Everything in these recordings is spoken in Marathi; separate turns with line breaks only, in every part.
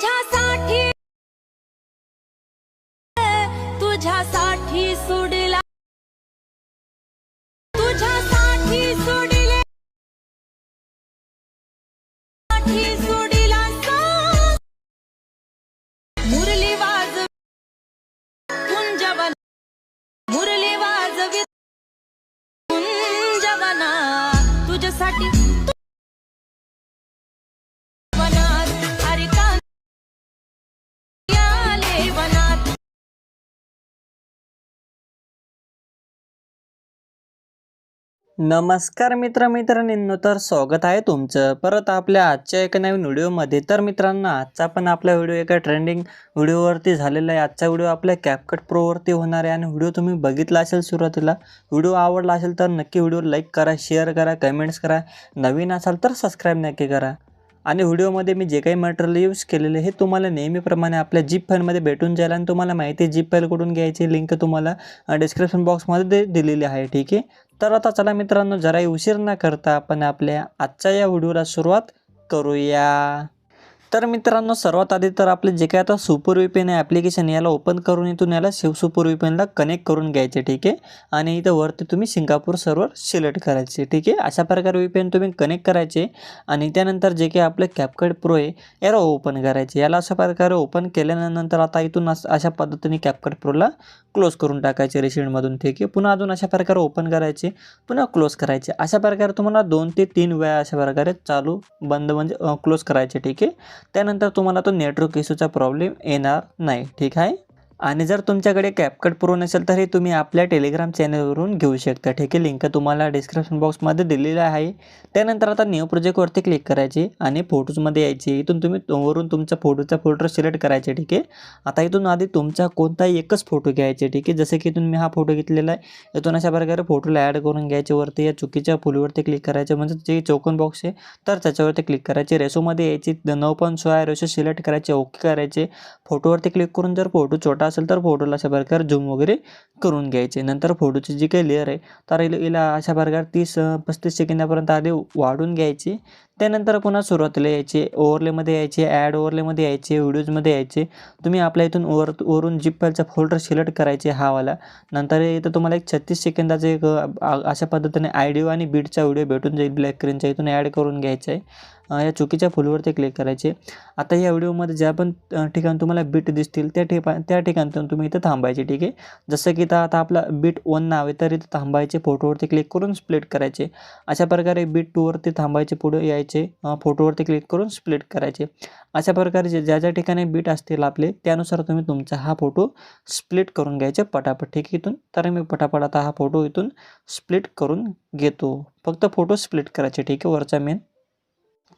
तुझ्यासाठी. तुझ्यासाठी सोडला
नमस्कार मित्र मैत्रिणींनो तर स्वागत आहे तुमचं. परत आपल्या आजच्या एका नवीन व्हिडिओमध्ये. तर मित्रांनो आजचा पण आपला व्हिडिओ एका ट्रेंडिंग व्हिडिओवरती झालेला आहे. आजचा व्हिडिओ आपल्या कॅपकट प्रोवरती होणार आहे. आणि व्हिडिओ तुम्ही बघितला असेल सुरुवातीला व्हिडिओ आवडला असेल तर नक्की व्हिडिओ लाईक करा शेअर करा कमेंट्स करा. नवीन असाल तर सबस्क्राईब नक्की करा. आणि व्हिडिओमध्ये मी जे काही मटेरियल यूज केलेले हे तुम्हाला नेहमीप्रमाणे आपल्या जीप फाईलमध्ये भेटून जाईल आणि तुम्हाला माहिती आहे जीप फाईल कुठून घ्यायची लिंक तुम्हाला डिस्क्रिप्शन बॉक्समध्ये दे दिलेली आहे ठीक आहे? तर आता चला मित्रांनो जराही उशीर न करता आपण आपल्या आजच्या या व्हिडिओला सुरुवात करूया. तर मित्रांनो सर्वात आधी तर आपले जे काय आता सुपर विपेन आहे ॲप्लिकेशन याला ओपन करून इथून याला शिव सुपर विपेनला पेनला कनेक्ट करून घ्यायचे ठीक आहे? आणि इथं वरती तुम्ही सिंगापूर सर्व्हर सिलेक्ट करायचे ठीक आहे? अशा प्रकारे विपेन तुम्ही कनेक्ट करायचे आणि त्यानंतर जे काही आपलं कॅपकट प्रो आहे याला ओपन करायचे. याला अशा प्रकारे ओपन केल्यानंतर आता इथून अशा पद्धतीने कॅपकट प्रोला क्लोज करून टाकायचे रेशिडमधून ठीक आहे? पुन्हा अजून अशा प्रकारे ओपन करायचे पुन्हा क्लोज करायचे. अशा प्रकारे तुम्हाला दोन ते तीन वेळा अशा प्रकारे चालू बंद म्हणजे क्लोज करायचे ठीक आहे? त्यानंतर तुम्हाला तो नेटवर्क इश्यूचा प्रॉब्लेम येणार नाही. ठीक आहे? आणि जर तुमच्याकडे कॅपकट प्रो नसेल तर हे तुम्ही आपल्या टेलिग्राम चॅनलवरून घेऊ शकता. ठीक आहे लिंक तुम्हाला डिस्क्रिप्शन बॉक्समध्ये दिलेलं आहे. त्यानंतर आता न्यू प्रोजेक्टवरती क्लिक करायचे आणि फोटोजमध्ये यायचे. इथून तुम्ही वरून तुमचा फोटोचा फोल्डर सिलेक्ट करायचे. ठीक आहे? आता इथून आधी तुमचा कोणताही एकच फोटो घ्यायचे. ठीक आहे? जसं की इथून मी हा फोटो घेतलेला आहे. इथून अशा प्रकारे फोटोला ॲड करून घ्यायचे. वरती या चुकीच्या फुलीवरती क्लिक करायचे. म्हणजे जे चौकोन बॉक्स आहे तर त्याच्यावरती क्लिक करायचे. रेसोमध्ये यायची. नऊ पण सोळा रेशो सिलेक्ट करायचे. ओके करायचे. फोटोवरती क्लिक करून जर फोटो छोटा असेल तर फोटोला अशा प्रकारे झूम वगैरे करून घ्यायचे. नंतर फोटोची जी काही लेअर आहे तर हिला अशा प्रकारे तीस पस्तीस सेकंदापर्यंत आधी वाढून घ्यायची. त्यानंतर पुन्हा सुरुवातीला यायचे ओव्हरलेमध्ये यायचे ॲड ओव्हरलेमध्ये यायचे व्हिडिओजमध्ये यायचे. तुम्ही आपल्या इथून ओवर वरून जीप फाईलचा फोल्डर सिलेक्ट करायचे हावाला नंतर इथं तुम्हाला एक छत्तीस सेकंदाचं एक अशा पद्धतीने आयडिओ आणि बीटचा व्हिडिओ भेटून जाईल ब्लॅक स्क्रीनच्या इथून ॲड करून घ्यायचा आहे. या चुकीच्या फुलवरती क्लिक करायचे. आता या व्हिडिओमध्ये ज्या पण ठिकाण ठिकाणी तुम्हाला बीट दिसतील त्या ठिका त्या ठिकाणी तुम्ही इथं थांबायचे ठीक आहे? जसं की इथं आता आपला बीट वन नाव आहे तर इथं थांबायचे फोटोवरती क्लिक करून स्प्लिट करायचे. अशा प्रकारे बीट टूवरती थांबायचे पुढे यायचे फोटोवरती क्लिक करून स्प्लिट करायचे. अशा प्रकारे जे ज्या ज्या ठिकाणी बीट असतील आपले त्यानुसार तुम्ही तुमचा हा फोटो स्प्लिट करून घ्यायचे पटापट ठीक आहे? इथून तर मी पटापट आता हा फोटो इथून स्प्लिट करून घेतो. फक्त फोटो स्प्लिट करायचे ठीक आहे? वरचा मेन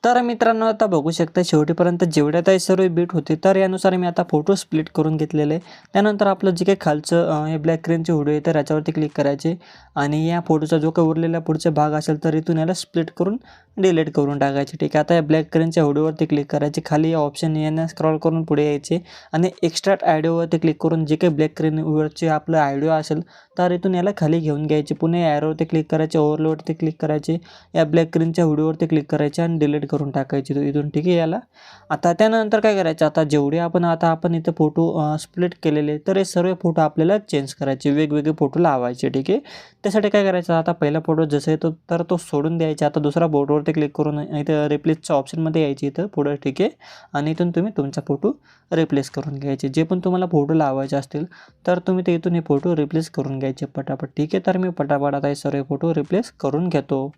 तर मित्रांनो आता बघू शकता शेवटीपर्यंत जेवढ्या आहे सर्व बीट होते तर यानुसार मी आता फोटो स्प्लिट करून घेतलेले आहे. त्यानंतर आपलं जे काही खालचं हे ब्लॅक क्रीनचे व्हिडिओ आहे तर याच्यावरती क्लिक करायचे. आणि या फोटोचा जो काही उरलेला पुढचा भाग असेल तर इथून याला स्प्लिट करून डिलीट करून टाकायचे. ठीक आहे आता या ब्लॅक क्रीनच्या व्हिडिओवरती क्लिक करायचे. खाली या ऑप्शन यांना स्क्रॉल करून पुढे यायचे. आणि एक्स्ट्राट आयडिओवरती क्लिक करून जे काही ब्लॅक क्रीनवरचे आपलं आयडिओ असेल तर इथून याला खाली घेऊन घ्यायचे. पुन्हा या ॲरोवरती क्लिक करायचे ओव्हरलोवरती क्लिक करायचे. या ब्लॅक क्रीनच्या व्हिडिओवरती क्लिक करायचे आणि डिलीट करून टाकायचे तो इथून ठीक आहे याला. आता त्यानंतर काय करायचं? आता जेवढे आपण आता आपण इथं फोटो स्प्लिट केलेले तर हे सर्व फोटो आपल्याला चेंज करायचे. वेगवेगळे फोटो लावायचे ठीक आहे? त्यासाठी काय करायचं? आता पहिला फोटो जसं येतो तर तो सोडून द्यायचा. आता दुसरा फोटोवरती क्लिक करून इथं रिप्लेसच्या ऑप्शनमध्ये यायची इथं पुढं ठीक आहे? आणि इथून तुम्ही तुमचा फोटो रिप्लेस करून घ्यायचे. जे पण तुम्हाला फोटो लावायचे असतील तर तुम्ही ते इथून हे फोटो रिप्लेस करून घ्यायचे पटापट ठीक आहे? तर मी पटापट आता हे सर्व फोटो रिप्लेस करून घेतो.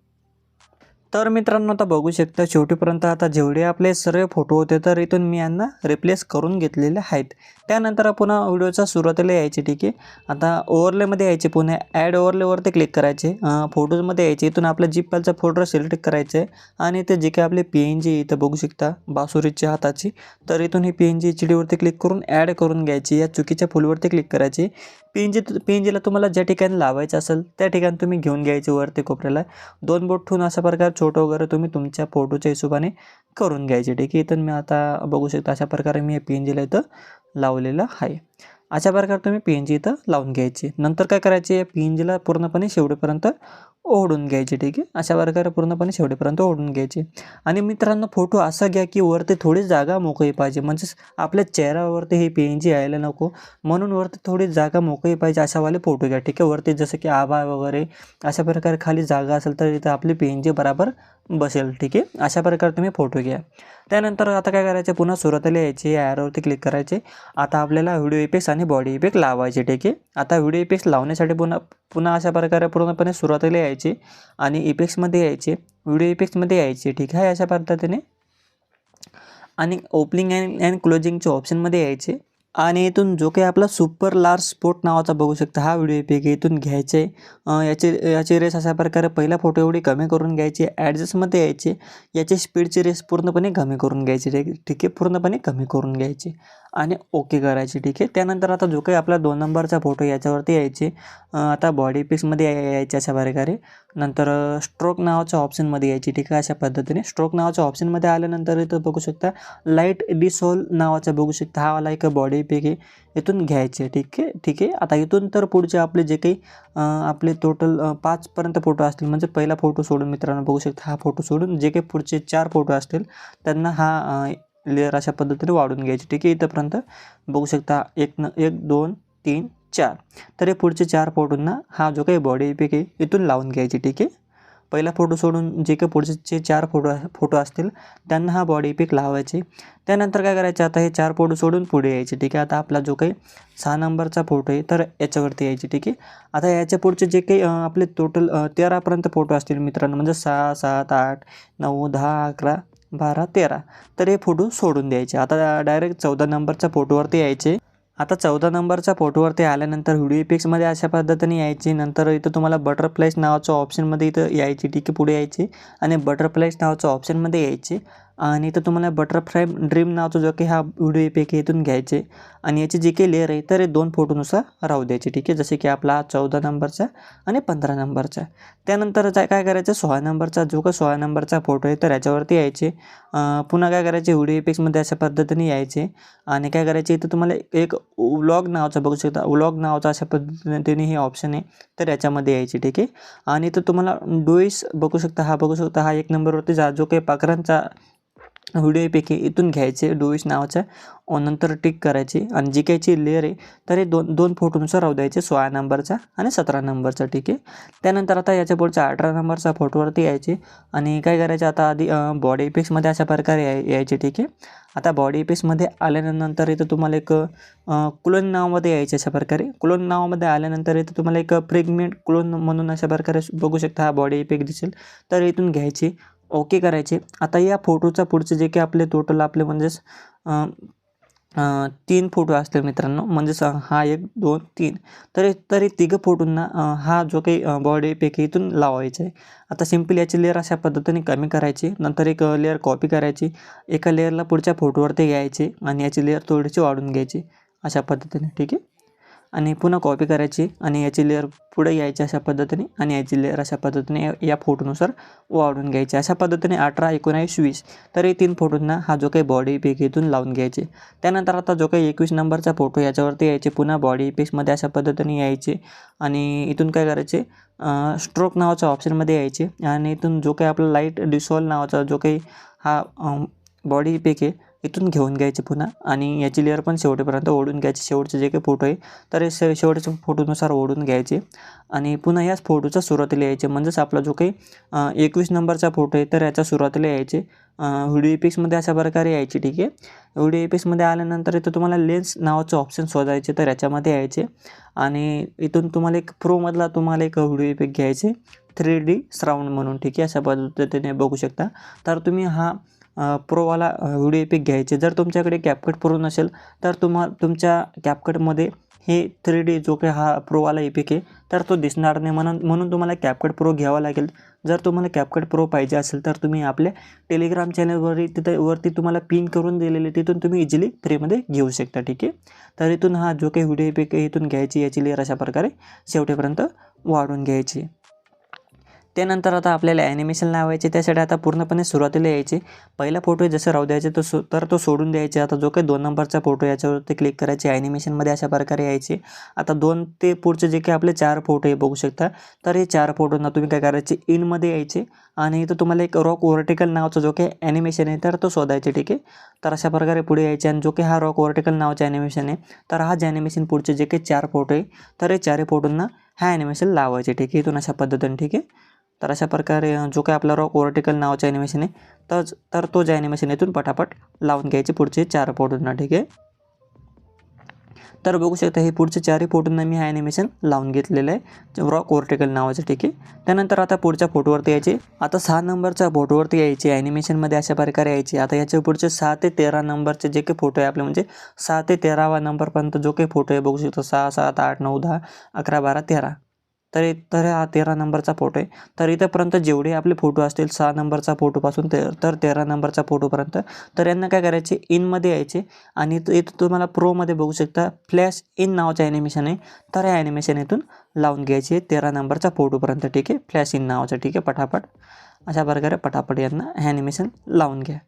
तर मित्रांनो आता बघू शकता शेवटीपर्यंत आता जेवढे आपले सर्व फोटो होते तर इथून मी यांना रिप्लेस करून घेतलेले आहेत. त्यानंतर पुन्हा व्हिडिओच्या सुरुवातीला यायचे ठीक आहे? आता ओव्हरलेमध्ये यायचे पुन्हा ॲड ओव्हरलेवरती क्लिक करायचे. फोटोजमध्ये यायचे इथून आपलं जीप फोटो सिलेक्ट करायचे. आणि ते जे काही आपले पी एन जी इथं बघू शकता बासुरीच्या हाताची. तर इथून ही पी एन जी एच डीवरती क्लिक करून ॲड करून घ्यायची. या चुकीच्या फुलवरती क्लिक करायची. P N G P N जीला तुम्हाला ज्या ठिकाणी लावायचं असेल त्या ठिकाणी तुम्ही घेऊन घ्यायचे वरती कोपऱ्याला. दोन बोट ठेवून अशा प्रकारे छोटं वगैरे तुम्ही तुमच्या फोटोच्या हिशोबाने करून घ्यायचे. ठीक आहे इथं मी आता बघू शकता अशा प्रकारे मी पी एन जीला इथं लावलेलं आहे. अशा प्रकारे तुम्ही पी एन जी इथं लावून घ्यायची. नंतर काय करायचे? या पी एन जीला पूर्णपणे शेवटीपर्यंत ओढून घ्यायचे ठीक आहे? अशा प्रकारे पूर्णपणे शेवटीपर्यंत ओढून घ्यायचे. आणि मित्रांनो फोटो असा घ्या की वरती थोडी जागा मोकळी पाहिजे. म्हणजेच आपल्या चेहऱ्यावरती हे पी एन जी यायला नको. म्हणून वरती थोडी जागा मोकळी पाहिजे अशावाले फोटो घ्या ठीक आहे? वरती जसं की आभाळ वगैरे अशा प्रकारे खाली जागा असेल तर इथं आपली पी एन जी बराबर बसेल ठीक आहे? अशा प्रकारे तुम्ही फोटो घ्या. त्यानंतर आता काय करायचं पुन्हा सुरुवातीला यायचे या ॲरोवरती क्लिक करायचे. आता आपल्याला व्हिडिओ इफेक्ट्स आणि बॉडी इफेक्ट लावायचे ठीक आहे? आता व्हिडिओ इफेक्ट्स लावण्यासाठी पुन्हा पुन्हा अशा प्रकारे पूर्णपणे सुरुवातीला यायचे आणि इफेक्ट्समध्ये यायचे व्हिडिओ इफेक्ट्समध्ये यायचे ठीक आहे? अशा पद्धतीने. आणि ओपनिंग अँड अँड क्लोजिंगच्या ऑप्शनमध्ये यायचे. आणि इथून जो काही आपला सुपर लार्ज स्पोर्ट नावाचा बघू शकता हा व्हिडिओ इफेक्ट इथून घ्यायचे याचे याची रेस अशा प्रकारे पहिला फोटो एवढी कमी करून घ्यायची ॲडजस्टमध्ये यायचे याची स्पीडची रेस पूर्णपणे कमी करून घ्यायची ठीक आहे पूर्णपणे कमी करून घ्यायची. आणि ओके करायची ठीक आहे? त्यानंतर आता जो काही आपला दोन नंबरचा फोटो याच्यावरती यायचे. आता बॉडी पिक्समध्ये या- यायचे अशा प्रकारे. नंतर स्ट्रोक नावाच्या ऑप्शनमध्ये यायची ठीक आहे? अशा पद्धतीने. स्ट्रोक नावाच्या ऑप्शनमध्ये आल्यानंतर इथं बघू शकता लाइट डिसॉल नावाचा बघू शकता. हा वाला एक बॉडी पिक आहे. इथून घ्यायचे ठीक आहे? ठीक आहे? आता इथून तर पुढचे आपले जे काही आपले टोटल पाचपर्यंत फोटो असतील म्हणजे पहिला फोटो सोडून मित्रांनो बघू शकता. हा फोटो सोडून जे काही पुढचे चार फोटो असतील त्यांना हा लेअर अशा पद्धतीने वाढून घ्यायची. ठीक आहे इथंपर्यंत बघू शकता एक न एक दोन तीन चार. तर हे पुढचे चार फोटोंना हा जो काही बॉडी पिक आहे इथून लावून घ्यायची. ठीक आहे? पहिला फोटो सोडून जे काही पुढचे जे चार फोटो फोटो असतील त्यांना हा बॉडी पिक लावायचे. त्यानंतर काय करायचे? आता हे चार फोटो सोडून पुढे यायचे. ठीक आहे? आता आपला जो काही सहा नंबरचा फोटो आहे तर याच्यावरती यायचे. ठीक आहे? आता याच्या पुढचे जे काही आपले टोटल तेरापर्यंत फोटो असतील मित्रांनो म्हणजे सहा सात आठ नऊ दहा अकरा बारा तेरा. तर हे फोटो सोडून द्यायचे. आता डायरेक्ट चौदा नंबरच्या फोटोवरती यायचे. आता चौदा नंबरच्या फोटोवरती आल्यानंतर व्हिडिओ इफेक्समध्ये अशा पद्धतीने यायची. नंतर इथं तुम्हाला बटरफ्लाईज नावाचं ऑप्शनमध्ये इथं यायची. ठीक आहे पुढे यायची. आणि बटरफ्लाईज नावाचं ऑप्शनमध्ये यायचे. आणि तर तुम्हाला बटरफ्लाय ड्रीम नावचा जो की हा व्हिडिओ इफेक्ट इथून घ्यायचे. आणि याची जे काही लेअर आहे तर हे दोन फोटोनुसार राहू द्यायचे ठीक आहे? जसे की आपला चौदा नंबरचा आणि पंधरा नंबरचा त्यानंतर जा- काय करायचं? सोळा नंबरचा जो का सोळा नंबरचा फोटो आहे तर याच्यावरती यायचे. पुन्हा काय करायचे? व्हिडिओ इफेक्समध्ये अशा पद्धतीने यायचे. आणि काय करायचे? इथं तुम्हाला एक व्लॉग नावाचा बघू शकता व्लॉग नावाचा अशा पद्धतीने हे ऑप्शन आहे तर याच्यामध्ये यायचे ठीक आहे? आणि तर तुम्हाला डोईस बघू शकता हा बघू शकता हा एक नंबरवरती जा जो काही पाखरांचा व्हिडिओपैकी इथून घ्यायचे डोईस नावाचा नंतर टिक करायची. आणि जी कायची लेअर आहे तर हे दोन दोन फोटोनुसार राहू द्यायचे. सोळा नंबरचा आणि सतरा नंबरचा ठीक आहे? त्यानंतर आता याच्या पुढच्या अठरा नंबरचा फोटोवरती यायचे. आणि काय करायचे आता आधी बॉडी इफेक्ट्समध्ये अशा प्रकारे याय यायचे ठीक आहे? आता बॉडी इफेक्ट्समध्ये आल्यानंतर इथं तुम्हाला एक क्लोन नावामध्ये यायचे अशा प्रकारे. क्लोन नावामध्ये आल्यानंतर इथं तुम्हाला एक प्रेग्नेंट क्लोन म्हणून अशा प्रकारे बघू शकता हा बॉडी इफेक्ट दिसेल. तर इथून घ्यायची. ओके करायचे. आता या फोटोचा पुढचे जे काही आपले टोटल आपले म्हणजेच तीन फोटो असतील मित्रांनो म्हणजेच हा एक दोन तीन. तरी तरी तिघं फोटोंना हा जो काही बॉडी पैकी इथून लावायचा आहे. आता सिंपल याची लेअर अशा पद्धतीने कमी करायची. नंतर एक लेअर कॉपी करायची. एका लेअरला पुढच्या फोटोवरती घ्यायची आणि याची लेअर थोडीशी वाढून घ्यायची. अशा पद्धतीने ठीक आहे? आणि पुन्हा कॉपी करायची आणि याची लेअर पुढे यायची अशा पद्धतीने आणि याची लेअर अशा पद्धतीने या- फोटोनुसार वाढून घ्यायची. अशा पद्धतीने अठरा एकोणावीस वीस तर हे तीन फोटोंना हा जो काही बॉडी पिक इथून लावून घ्यायचे. त्यानंतर आता जो काही एकवीस नंबरचा फोटो याच्यावरती यायचे पुन्हा बॉडी पिक्समध्ये अशा पद्धतीने यायचे आणि इथून काय करायचे स्ट्रोक नावाच्या ऑप्शनमध्ये यायचे आणि इथून जो काही आपला लाइट डिसॉल्व नावाचा जो काही हा बॉडी पिक आहे इथून घेऊन घ्यायचे पुन्हा आणि याची लेअर पण शेवटेपर्यंत ओढून घ्यायचे. शेवटचे जे काही फोटो आहे तर हे शे शेवटच्या फोटोनुसार ओढून घ्यायचे. आणि पुन्हा याच फोटोच्या सुरुवातीला यायचे. म्हणजेच आपला जो काही एकवीस नंबरचा फोटो आहे तर याच्या सुरुवातीला यायचे. व्हिडिओ इपिक्समध्ये अशा प्रकारे यायची ठीक आहे. व्हिडिओ इपिक्समध्ये आल्यानंतर इथं तुम्हाला लेन्स नावाचं ऑप्शन शोधायचे तर याच्यामध्ये यायचे. आणि इथून तुम्हाला एक प्रोमधला तुम्हाला एक व्हिडिओ इफेक्ट घ्यायचे. थ्री डी सराउंड म्हणून ठीक आहे. अशा पद्धतीने बघू शकता. तर तुम्ही हा प्रोवाला व्हिडिओ पिक घ्यायचे. जर तुमच्याकडे कॅपकट प्रो नसेल तर तुम्हा तुमच्या कॅपकटमध्ये हे थ्री डी जो काही हा प्रोवाला इफेक्ट आहे तर तो दिसणार नाही. म्हणून म्हणून तुम्हाला कॅपकट प्रो घ्यावा लागेल. जर तुम्हाला कॅपकट प्रो पाहिजे असेल तर तुम्ही आपल्या टेलिग्राम चॅनलवर तिथे वरती तुम्हाला पिन करून दिलेले तिथून तुम्ही इझिली फ्रीमध्ये घेऊ शकता ठीक आहे? तर इथून हा जो काही व्हिडिओ पिक आहे इथून घ्यायची याची लेअर अशा प्रकारे शेवटेपर्यंत वाढून घ्यायची. त्यानंतर आता आपल्याला ॲनिमेशन लावायचे त्यासाठी आता पूर्णपणे सुरुवातीला यायचे. पहिला फोटो जसं राहू द्यायचे तो सो तर तो सोडून द्यायचे. आता जो काही दोन नंबरचा फोटो याच्यावरती क्लिक करायचे ॲनिमेशनमध्ये अशा प्रकारे यायचे. आता दोन ते पुढचे जे काही आपले चार फोटो आहे बघू शकता. तर हे चार फोटोंना तुम्ही काय करायचे? इनमध्ये यायचे. आणि इथं तुम्हाला एक रॉक वर्टिकल नावाचा जो काही ॲनिमेशन आहे तर तो शोधायचे ठीक आहे? तर अशा प्रकारे पुढे यायचे. आणि जो काही हा रॉक वर्टिकल नावाचा ॲनिमेशन आहे तर हा जे ॲनिमेशन पुढचे जे काही चार फोटो आहे तर हे चारही फोटोंना हा ॲनिमेशन लावायचे ठीक आहे? इथून अशा पद्धतीने ठीक आहे? तर अशा प्रकारे जो काही आपला रॉक वर्टिकल नावाचं ॲनिमेशन आहे तर तर तो जे ॲनिमेशन इथून पटापट लावून घ्यायचे पुढचे चार फोटोंना ठीक आहे? तर बघू शकता हे पुढचे चारही फोटोंना मी हा ॲनिमेशन लावून घेतलेलं आहे रॉक वर्टिकल नावाचं ठीक आहे? त्यानंतर आता पुढच्या फोटोवरती यायचे आता सहा नंबरच्या फोटोवरती यायचे ॲनिमेशनमध्ये अशा प्रकारे यायचे. आता याच्या पुढचे सहा ते तेरा नंबरचे जे काही फोटो आहे आपले म्हणजे सहा ते तेरावा नंबरपर्यंत जो काही फोटो आहे बघू शकतो सहा सात आठ नऊ दहा अकरा बारा तेरा. तर तर हा तेरा नंबरचा फोटो आहे. तर इथंपर्यंत जेवढे आपले फोटो असतील सहा नंबरचा फोटोपासून ते तर तेरा नंबरचा फोटोपर्यंत तर यांना काय करायचे? इनमध्ये यायचे. आणि इथं तुम्हाला प्रोमध्ये बघू शकता फ्लॅश इन नावाचं ॲनिमेशन आहे. तर ह्या ॲनिमेशन इथून लावून घ्यायचे तेरा नंबरचा फोटोपर्यंत ठीक आहे? फ्लॅश इन नावाचं ठीक आहे? पटापट. अशा प्रकारे पटापट यांना हे ॲनिमेशन लावून घ्या.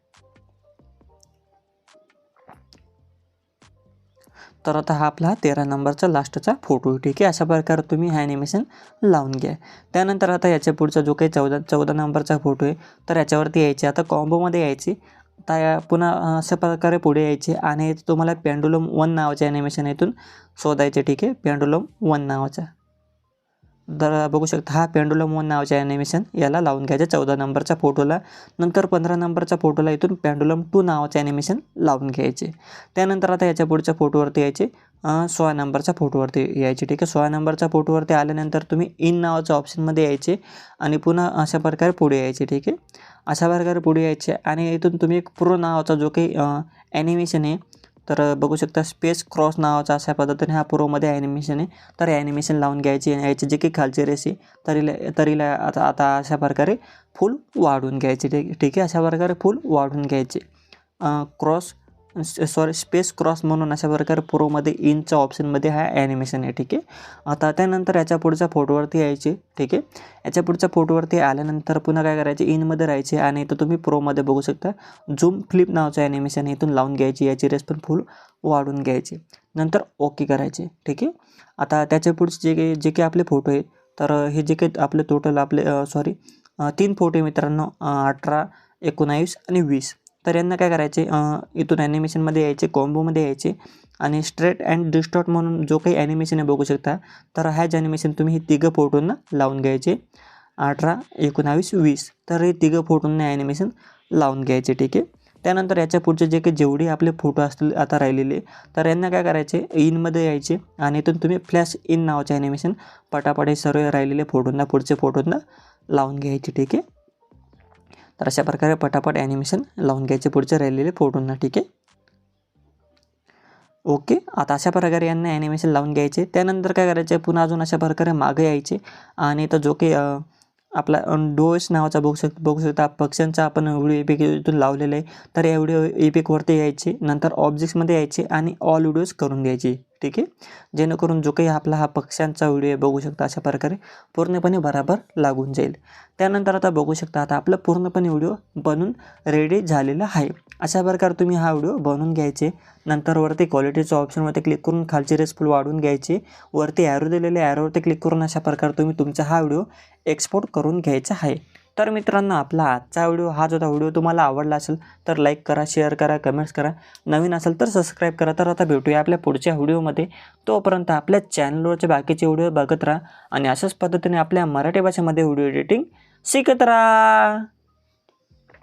तर आता हा आपला तेरा नंबरचा लास्टचा फोटो आहे ठीक आहे? अशा प्रकारे तुम्ही हा ॲनिमेशन लावून घ्या. त्यानंतर आता याच्या पुढचा जो काही चौदा चौदा नंबरचा फोटो आहे तर याच्यावरती यायचे आता कॉम्बोमध्ये यायचे आता या पुन्हा अशा प्रकारे पुढे यायचे आणि तुम्हाला पेंडुलम वन नावाच्या ॲनिमेशन इथून शोधायचे ठीक आहे? पेंडुलम वन नावाचा तर बघू शकता हा पेंडुलम वन नावाचे ॲनिमेशन याला लावून घ्यायचा. चौदा नंबरच्या फोटोला नंतर पंधरा नंबरच्या फोटोला इथून पेंडुलम टू नावाचे ॲनिमेशन लावून घ्यायचे. त्यानंतर आता याच्या पुढच्या फोटोवरती यायचे सोळा नंबरच्या फोटोवरती यायचे ठीक आहे? सोळा नंबरच्या फोटोवरती आल्यानंतर तुम्ही इन नावाच्या ऑप्शनमध्ये यायचे आणि पुन्हा अशा प्रकारे पुढे यायचे ठीक आहे? अशा प्रकारे पुढे यायचे आणि इथून तुम्ही एक प्रो नावाचा जो काही ॲनिमेशन आहे तर बघू शकता स्पेस क्रॉस नावाचा अशा पद्धतीने हा प्रोमध्ये ॲनिमेशन आहे. तर ॲनिमेशन लावून घ्यायची आणि याची जे काही खालची रेस आहे तरीला तरीला आता आता अशा प्रकारे फुल वाढून घ्यायचे. ठीक ठीक आहे? अशा प्रकारे फुल वाढून घ्यायचे. क्रॉस सॉरी स्पेस क्रॉस म्हणून अशा प्रकारे प्रोमध्ये इनच्या ऑप्शनमध्ये हा ॲनिमेशन आहे ठीक आहे? आता त्यानंतर याच्या पुढच्या फोटोवरती यायचे ठीक आहे? याच्या पुढच्या फोटोवरती आल्यानंतर पुन्हा काय करायचे? इनमध्ये राहायचे आणि इथं तुम्ही प्रोमध्ये बघू शकता. झूम फ्लिप नावाचं ॲनिमेशन इथून लावून घ्यायची याची रेस पण फुल वाढून घ्यायची. नंतर ओके करायचे ठीक आहे? आता त्याच्या पुढचे जे काही जे काही आपले फोटो आहेत तर हे जे काही आपले टोटल आपले सॉरी तीन फोटो आहे मित्रांनो अठरा एकोणावीस आणि वीस. तर यांना काय करायचे इथून ॲनिमेशनमध्ये यायचे कॉम्बोमध्ये यायचे आणि स्ट्रेट अँड डिस्टॉट म्हणून जो काही ॲनिमेशन आहे बघू शकता तर ह्याच ॲनिमेशन तुम्ही हे तिघं फोटोंना लावून घ्यायचे. अठरा एकोणावीस वीस तर हे तिघं फोटोंना ॲनिमेशन लावून घ्यायचे ठीक आहे? त्यानंतर याच्या पुढचे जे काही जेवढे आपले फोटो असतील आता राहिलेले तर यांना काय करायचे इनमध्ये यायचे आणि इथून तुम्ही फ्लॅश इन नावाचे ॲनिमेशन पटापट हे सर्व राहिलेले फोटोंना पुढचे फोटोंना लावून घ्यायचे ठीक आहे? तर अशा प्रकारे पटापट ॲनिमेशन लावून घ्यायचे पुढचे राहिलेले फोटोंना ठीक आहे? ओके आता अशा प्रकारे यांना ॲनिमेशन लावून घ्यायचे. त्यानंतर काय करायचे पुन्हा अजून अशा प्रकारे मागे यायचे. आणि तर जो काही आपला डोस नावाचा बघू शक बघू शकता पक्ष्यांचा आपण व्हिडिओ एपिक इथून लावलेला आहे. तर या व्हिडिओ एपिकवरती यायचे. नंतर ऑब्जेक्ट्समध्ये यायचे आणि ऑल व्हिडिओज करून घ्यायचे. ठीक आहे? जेणेकरून जो काही आपला हा पक्ष्यांचा व्हिडिओ आहे बघू शकता अशा प्रकारे पूर्णपणे बराबर लागून जाईल. त्यानंतर आता बघू शकता आता आपला पूर्णपणे व्हिडिओ बनून रेडी झालेला आहे. अशा प्रकारे तुम्ही हा व्हिडिओ बनवून घ्यायचे नंतर वरती क्वालिटीच्या ऑप्शनवरती क्लिक करून खालची रेसफुल वाढवून घ्यायचे वरती ॲरो दिलेल्या ॲरोवरती क्लिक करून अशा प्रकारे तुम्ही तुमचा हा व्हिडिओ एक्सपोर्ट करून घ्यायचा आहे. तर मित्रांनो आपला आजचा व्हिडिओ हा जो व्हिडिओ तुम्हाला आवडला असेल तर लाईक करा शेअर करा कमेंट्स करा. नवीन असेल तर सबस्क्राईब करा. तर आता भेटूया आपल्या पुढच्या व्हिडिओमध्ये तोपर्यंत आपल्या चॅनलवरचे बाकीचे व्हिडिओ बघत राहा आणि अशाच पद्धतीने आपल्या मराठी भाषेमध्ये व्हिडिओ एडिटिंग शिकत राहा.